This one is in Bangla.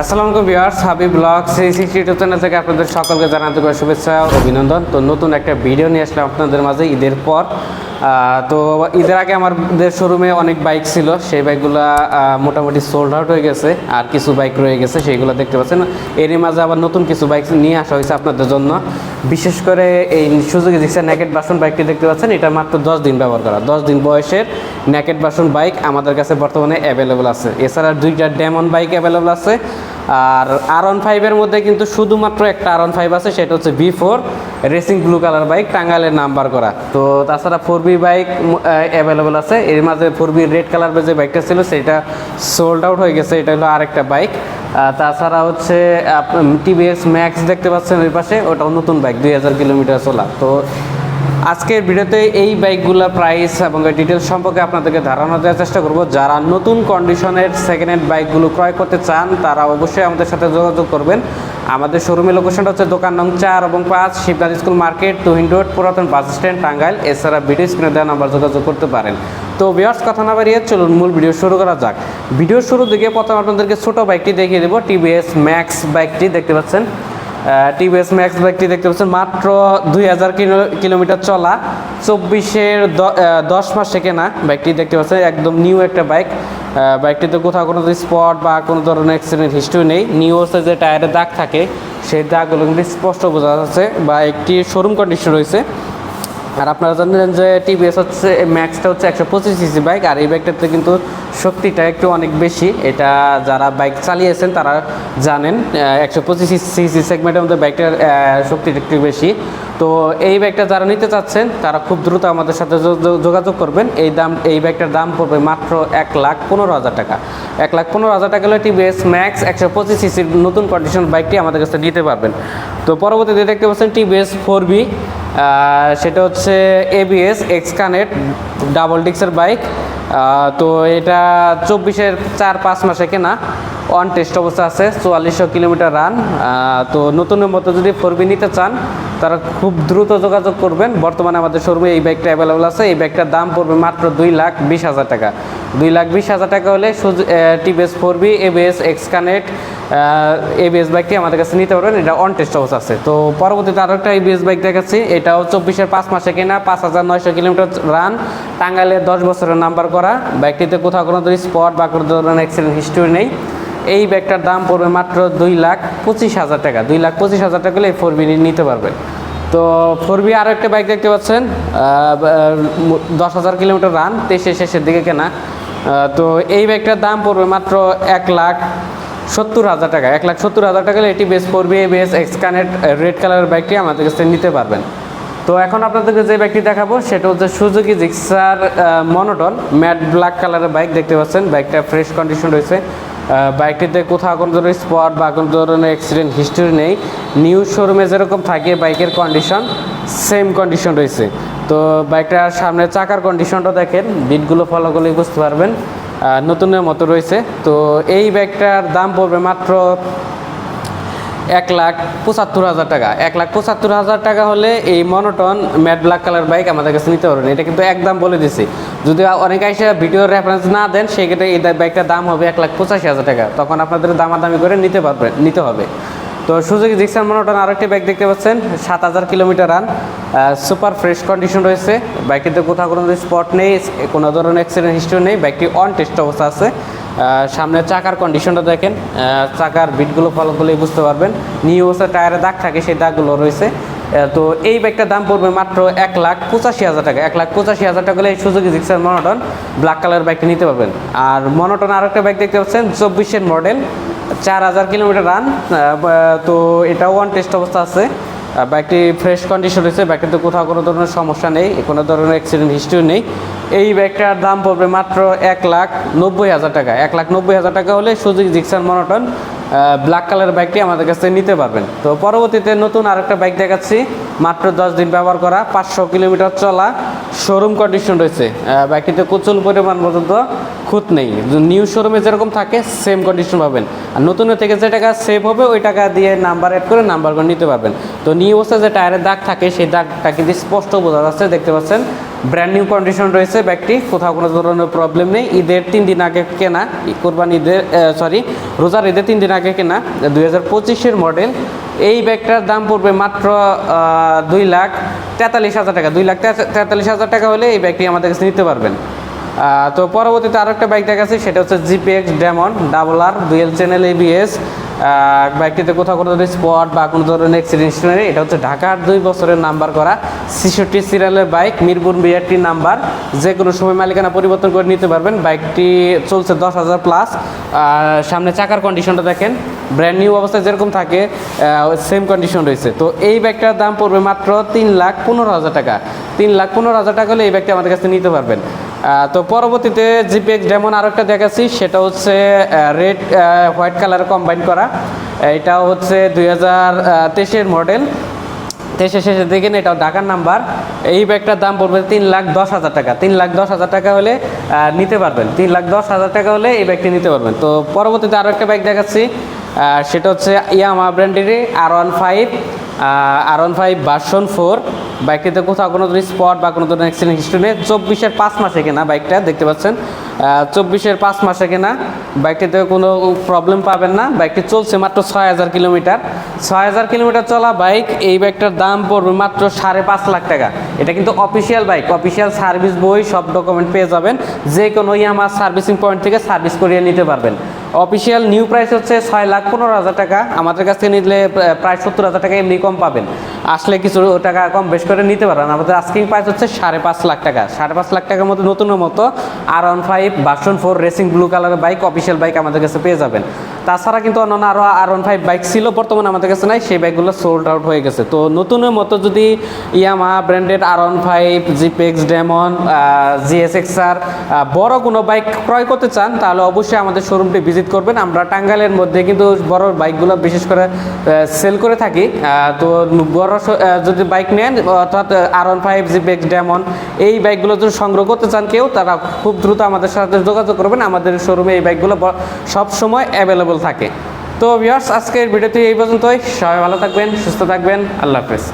আসসালামু আলাইকুম viewers Habib blog three sixty YouTube channel থেকে আপনাদের সকলকে জানাতে শুভেচ্ছা অভিনন্দন। তো নতুন একটা ভিডিও নিয়ে আসলাম আপনাদের মাঝে ঈদের পর। তো ঈদের আগে আমাদের শোরুমে অনেক বাইক ছিল। সেই বাইকগুলো মোটামুটি সোল্ড আউট হয়ে গেছে। আর কিছু বাইক রয়ে গেছে, সেইগুলো দেখতে পাচ্ছেন। এরই মাঝে আবার নতুন কিছু বাইক নিয়ে আসা হয়েছে আপনাদের জন্য। বিশেষ করে এই সুযোগে দেখছে নেকেট বাসন বাইকটি দেখতে পাচ্ছেন। এটা মাত্র দশ দিন ব্যবহার করা। দশ দিন বয়সের নেকেট বাসন বাইক আমাদের কাছে বর্তমানে অ্যাভেলেবল আছে। এছাড়া দুইটা ডেমন বাইক অ্যাভেলেবল আছে। আর আর ওয়ান ফাইভের মধ্যে কিন্তু শুধুমাত্র একটা আর ওয়ান ফাইভ আছে, সেটা হচ্ছে B four racing blue colour bike টাঙ্গাইলের নাম্বার করা। তো তাছাড়া ফোর বি বাইক অ্যাভেলেবল আছে। এর মাঝে ফোর বি রেড কালার যে বাইকটা ছিল, সেটা সোল্ড আউট হয়ে গেছে। এটা হলো আরেকটা বাইক। তাছাড়া হচ্ছে টিভিএস ম্যাক্স দেখতে পাচ্ছেন ওই পাশে। ওটাও নতুন বাইক, দুই হাজার কিলোমিটার চলা। তো আজকের ভিডিওতে এই বাইকগুলোর প্রাইস এবং ডিটেলস সম্পর্কে আপনাদেরকে ধারণা দেওয়ার চেষ্টা করব। যারা নতুন কন্ডিশনের সেকেন্ড হ্যান্ড বাইকগুলো ক্রয় করতে চান, তারা অবশ্যই আমাদের সাথে যোগাযোগ করবেন। আমাদের শোরুমের লোকেশনটা হচ্ছে দোকান নং চার এবং পাঁচ, Shibnath school market, Tuhin road, পুরাতন বাস স্ট্যান্ড, টাঙ্গাইল। এছাড়া ভিডিও স্ক্রিনে দেওয়া নাম্বার যোগাযোগ করতে পারেন। তো বিয়ার্স কথা না বাড়িয়ে চলুন মূল ভিডিও শুরু করা যাক। ভিডিও শুরু দিকে প্রথম আপনাদেরকে ছোট বাইকটি দেখিয়ে দেবো। টিভিএস ম্যাক্স বাইকটি দেখতে পাচ্ছেন। টিভিএস ম্যাক্স বাইকটি দেখতে পাচ্ছেন, মাত্র দুই হাজার কিলোমিটার চলা, চব্বিশের দশ মাসে কেনা বাইকটি দেখতে পাচ্ছেন, একদম নিউ একটা বাইক বাইকটিতে কোথাও কোনো স্পট বা কোনো ধরনের অ্যাক্সিডেন্ট হিস্ট্রি নেই নিউ যে টায়ারের দাগ থাকে, সেই দাগগুলো কিন্তু স্পষ্ট বোঝা যাচ্ছে বা একটি শোরুম কন্ডিশন রয়েছে। আর আপনারা জানেন যে টিভিএস হচ্ছে ম্যাক্সটা হচ্ছে একশো পঁচিশ সিসি বাইক আর এই বাইকটাতে কিন্তু শক্তিটা একটু অনেক বেশি। এটা যারা বাইক চালিয়েছেন তারা জানেন একশো পঁচিশ সিসি সেগমেন্টের মধ্যে বাইকটার শক্তিটা একটু বেশি। তো এই বাইকটা যারা নিতে চাচ্ছেন, তারা খুব দ্রুত আমাদের সাথে যোগাযোগ করবেন। এই দাম, এই বাইকটার দাম পড়বে মাত্র এক লাখ পনেরো হাজার টাকা। এক লাখ পনেরো হাজার টাকা হলে টিভিএস ম্যাক্স একশো পঁচিশ সিসির নতুন কন্ডিশন বাইকটি আমাদের কাছে নিতে পারবেন। তো পরবর্তীতে দেখতে পাচ্ছেন টিভিএস ফোর বি সেটা হচ্ছে এবিএস এক্স কানেক্ট ডাবল ডিক্সের বাইক তো এটা চব্বিশের চার পাঁচ মাসে কেনা। অন টেস্ট অবস্থা আছে, চুয়াল্লিশশো কিলোমিটার রান তো নতুনের মতো যদি ফোরবি নিতে চান তারা খুব দ্রুত যোগাযোগ করবেন। বর্তমানে আমাদের শোরুমে এই বাইকটা অ্যাভেলেবল আছে। এই ব্যাগটার দাম পড়বে মাত্র দুই লাখ বিশ হাজার টাকা। দুই লাখ বিশ হাজার টাকা হলে TVS four B ABS X connect ABS বাইকটি আমাদের কাছে নিতে পারবেন। এটা অন টেস্ট অবস্থা আছে। তো পরবর্তীতে আরও একটা এবিএস বাইক দেখাচ্ছি। এটাও চব্বিশের পাঁচ মাসে কেনা, পাঁচ হাজার নয়শো কিলোমিটার রান টাঙ্গাইলে দশ বছরের নাম্বার করা। বাইকটিতে কোথাও কোনো ধরনের স্পট বা কোনো ধরনের অ্যাক্সিডেন্ট হিস্ট্রি নেই। এই ব্যাগটার দাম পড়বে মাত্র দুই লাখ পঁচিশ হাজার টাকা। দুই লাখ পঁচিশ হাজার টাকা হলে এই ফোর বি নিতে পারবেন। তো ফোর বি আরও একটা বাইক দেখতে পাচ্ছেন দশ হাজার কিলোমিটার রান তেইশে শেষের দিকে কেনা। তো এই ব্যাগটার দাম পড়বে মাত্র এক লাখ সত্তর হাজার টাকা। এক লাখ সত্তর হাজার টাকা এটি base four B base X connect red কালারের বাইকটি আমাদের কাছে নিতে পারবেন। তো এখন আপনাদেরকে যে বাইকটি দেখাবো, সেটা হচ্ছে Suzuki Gixxer monotone matt black কালারের বাইক দেখতে পাচ্ছেন। বাইকটা ফ্রেশ কন্ডিশন রয়েছে। বাইকটিতে কোথাও কোনো ধরনের স্পট বা কোনো ধরনের অ্যাক্সিডেন্ট হিস্টরি নেই। নিউ শোরুমে যেরকম থাকে, বাইকের কন্ডিশন সেম কন্ডিশন রয়েছে। তো বাইকটার সামনে চাকার কন্ডিশনটা দেখেন বিটগুলো ফলো করলেই বুঝতে পারবেন নতুনের মতো রয়েছে। তো এই বাইকটার দাম পড়বে মাত্র এক লাখ পঁচাত্তর হাজার টাকা। এক লাখ পঁচাত্তর হাজার টাকা হলে এই monotone matt black colour bike আমাদের কাছে নিতে পারবেন। এটা কিন্তু একদম বলে দিছি। যদি অনেকে এসে ভিডিওর রেফারেন্স না দেন সেক্ষেত্রে এই বাইকটার দাম হবে এক লাখ পঁচাশি হাজার টাকা। তখন আপনাদের দামাদামি করে নিতে পারবেন নিতে হবে। তো সুযোগী জিক্সার মনোটন আরেকটি বাইক দেখতে পাচ্ছেন সাত হাজার kilometre run super fresh condition রয়েছে। বাইকটিতে কোথাও কোনো স্পট নেই কোনো ধরনের অ্যাক্সিডেন্ট হিস্ট্রি নেই। বাইকটি অন টেস্ট অবস্থা আছে। আহ, সামনের চাকার কন্ডিশনটা দেখেন। চাকার বিটগুলো ফলো করলেই বুঝতে পারবেন। নিউ বছর টায়ারে দাগ থাকে সেই দাগগুলো রয়েছে। তো এই বাইকটার দাম পড়বে মাত্র এক লাখ পঁচাশি হাজার টাকা। এক লাখ পঁচাশি হাজার টাকা হলে এই Suzuki Gixxer monotone black colour বাইকটা নিতে পারবেন। আর মনোটন আরেকটা বাইক দেখতে পাচ্ছেন, চব্বিশের মডেল চার হাজার কিলোমিটার রান তো এটাও ওয়ান টেস্ট অবস্থা আছে। বাইকটি ফ্রেশ কন্ডিশন রয়েছে বাইকটিতে কোথাও কোনো ধরনের সমস্যা নেই, কোনো ধরনের অ্যাক্সিডেন্ট হিস্ট্রি নেই। এই বাইকটার দাম পড়বে মাত্র এক লাখ নব্বই হাজার টাকা। এক লাখ নব্বই হাজার টাকা হলে সুযোগ জিক্সার মনোটন ব্ল্যাক কালার বাইকটি আমাদের কাছ নিতে পারবেন। তো পরবর্তীতে নতুন আরেকটা বাইক দেখাচ্ছি। মাত্র দশ দিন ব্যবহার করা, পাঁচশো কিলোমিটার চলা শোরুম কন্ডিশন রয়েছে। বাইকটিতে প্রচুর পরিমাণ পর্যন্ত খুঁত নেই। নিউ শোরুমে যেরকম থাকে সেম কন্ডিশন পাবেন। আর নতুনের থেকে যে টাকা সেভ হবে, ওই টাকা দিয়ে নাম্বার অ্যাড করে নাম্বার করে নিতে পারবেন। তো নিউ অবস্থায় যে টায়ারের দাগ থাকে, সেই দাগটা কিন্তু স্পষ্ট বোঝা যাচ্ছে, দেখতে পাচ্ছেন। ব্র্যান্ড নিউ কন্ডিশন রয়েছে, ব্যাগটি। কোথাও কোনো ধরনের প্রবলেম নেই। ঈদের তিন দিন আগে কেনা কোরবান ঈদের সরি রোজার ঈদের তিন দিন আগে কেনা, দুই হাজার পঁচিশের মডেল এই ব্যাগটার দাম পড়বে মাত্র দুই লাখ তেতাল্লিশ হাজার টাকা। দুই লাখ তেতাল্লিশ হাজার টাকা হলে এই ব্যাগটি আমাদের কাছে নিতে পারবেন। তো পরবর্তীতে আরও একটা বাইক দেখাচ্ছি, সেটা হচ্ছে GPX Demon double R dual channel ABS বাইকটিতে কোথাও কোনো ধরনের স্পট বা কোনো ধরনের অ্যাক্সিডেন্ট নেই এটা হচ্ছে ঢাকার দুই বছরের নাম্বার করা ছেষট্টি সিরিয়ালের বাইক, মিরপুর বিআরটি নাম্বার। যে কোনো সময় মালিকানা পরিবর্তন করে নিতে পারবেন। বাইকটি চলছে দশ হাজার প্লাস সামনে চাকার কন্ডিশনটা দেখেন ব্র্যান্ড নিউ অবস্থায় যেরকম থাকে সেম কন্ডিশন রয়েছে। তো এই ব্যাগটার দাম পড়বে মাত্র তিন লাখ পনেরো হাজার টাকা। তিন লাখ পনেরো হাজার টাকা হলে এই ব্যাগটি আমাদের কাছে নিতে পারবেন। তো পরবর্তীতে জিপিএক্স যেমন আরও একটা দেখাচ্ছি, সেটা হচ্ছে রেড হোয়াইট কালার কম্বাইন করা। এটা হচ্ছে দুই হাজার তেইশের মডেল তেইশে শেষে দেখেন এটাও ঢাকার নাম্বার এই ব্যাগটার দাম পড়বে তিন লাখ দশ হাজার টাকা। তিন লাখ দশ হাজার টাকা হলে নিতে পারবেন। তিন লাখ দশ হাজার টাকা হলে এই ব্যাগটি নিতে পারবেন। তো পরবর্তীতে আরও একটা ব্যাগ দেখাচ্ছি সেটা হচ্ছে Yamaha ব্র্যান্ডেরই R one five R one five version four বাইকটিতে কোথাও কোনো ধরনের স্পট বা কোনো ধরনের অ্যাক্সিডেন্ট হিস্ট্রি নেই। চব্বিশের পাঁচ মাসে কেনা বাইকটা, দেখতে পাচ্ছেন। চব্বিশের পাঁচ মাসে কেনা বাইকটিতে কোনো প্রবলেম পাবেন না। বাইকটি চলছে মাত্র ছয় হাজার কিলোমিটার। ছয় হাজার কিলোমিটার চলা বাইক, এই বাইকটার দাম পড়বে মাত্র সাড়ে পাঁচ লাখ টাকা। এটা কিন্তু অফিসিয়াল বাইক অফিসিয়াল সার্ভিস বই, সব ডকুমেন্ট পেয়ে যাবেন। যে কোনো ইয়ামার সার্ভিসিং পয়েন্ট থেকে সার্ভিস করিয়ে নিতে পারবেন। অফিসিয়াল নিউ প্রাইস হচ্ছে ছয় লাখ পনেরো হাজার টাকা। আমাদের কাছ থেকে নিলে প্রায় সত্তর হাজার টাকা এমনি কম পাবেন। আসলে কিছু টাকা কম বেশ করে নিতে পারেন। আমাদের আস্কিং প্রাইস হচ্ছে সাড়ে পাঁচ লাখ টাকা। সাড়ে পাঁচ লাখ টাকার মধ্যে নতুনের মতো R one five version four racing blue কালারের বাইক অফিসিয়াল বাইক আমাদের কাছে পেয়ে যাবেন। তাছাড়া কিন্তু অন্যান্য আরও আর ওয়ান ফাইভ বাইক ছিল, বর্তমানে আমাদের কাছে নাই, সেই বাইকগুলো সোল্ড আউট হয়ে গেছে। তো নতুনের মতো যদি Yamaha branded R one five GPX Demon GSX আর বড় কোনো বাইক ক্রয় করতে চান, তাহলে অবশ্যই আমাদের শোরুমটি ভিজিট করবেন। আমরা টাঙ্গাইলের মধ্যে কিন্তু বড় বাইকগুলো বিশেষ করে সেল করে থাকি। তো বড় যদি বাইক নেন, অর্থাৎ R one five GPX Demon এই বাইকগুলো যদি সংগ্রহ করতে চান কেউ, তারা খুব দ্রুত আমাদের সাথে যোগাযোগ করবেন। আমাদের শোরুমে এই বাইকগুলো সব সময় অ্যাভেলেবল থাকে। তো ভিউয়ার্স আজকের ভিডিওটি এই পর্যন্তই। সবাই ভালো থাকবেন, সুস্থ থাকবেন। আল্লাহ হাফেজ।